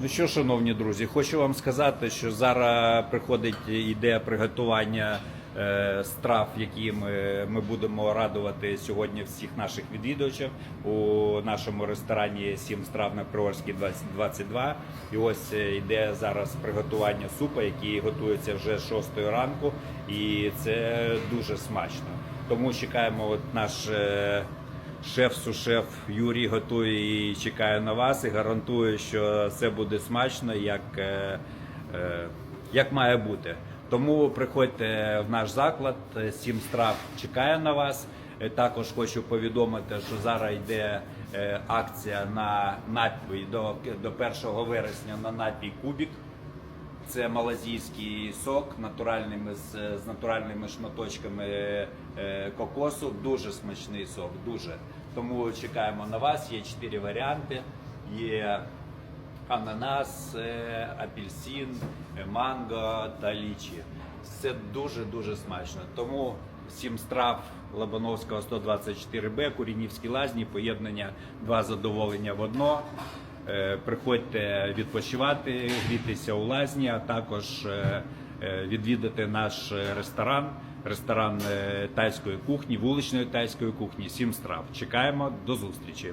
Ну що, шановні друзі, хочу вам сказати, що зараз приходить ідея приготування е, страв, які ми, ми будемо радувати сьогодні всіх наших відвідувачів у нашому ресторані Сім страв на Приорській 22. І ось е, йде зараз приготування супа, який готується вже з 6 ранку, і це дуже смачно. Тому чекаємо от наш. е, Шеф-сушеф Юрій готує і чекає на вас і гарантує, що це буде смачно, як, е, е, як має бути. Тому приходьте в наш заклад, е, сім страв чекає на вас. Також хочу повідомити, що зараз йде акція на напій до 1 вересня на напій Кубік. Це малазійський сок натуральними з, з натуральними шматочками е, кокосу. Дуже смачний сок, дуже. Тому чекаємо на вас. Є чотири варіанти. Є ананас, е, апельсин, е, манго та лічі. Це дуже дуже смачно. Тому сім страв Лобановського 124Б, Курінівські лазні, поєднання два задоволення в одно. Е, Приходьте відпочивати, грітися у лазні, а також е, е, відвідати наш ресторан, ресторан тайської кухні, вуличної тайської кухні, сім страв. Чекаємо до зустрічі.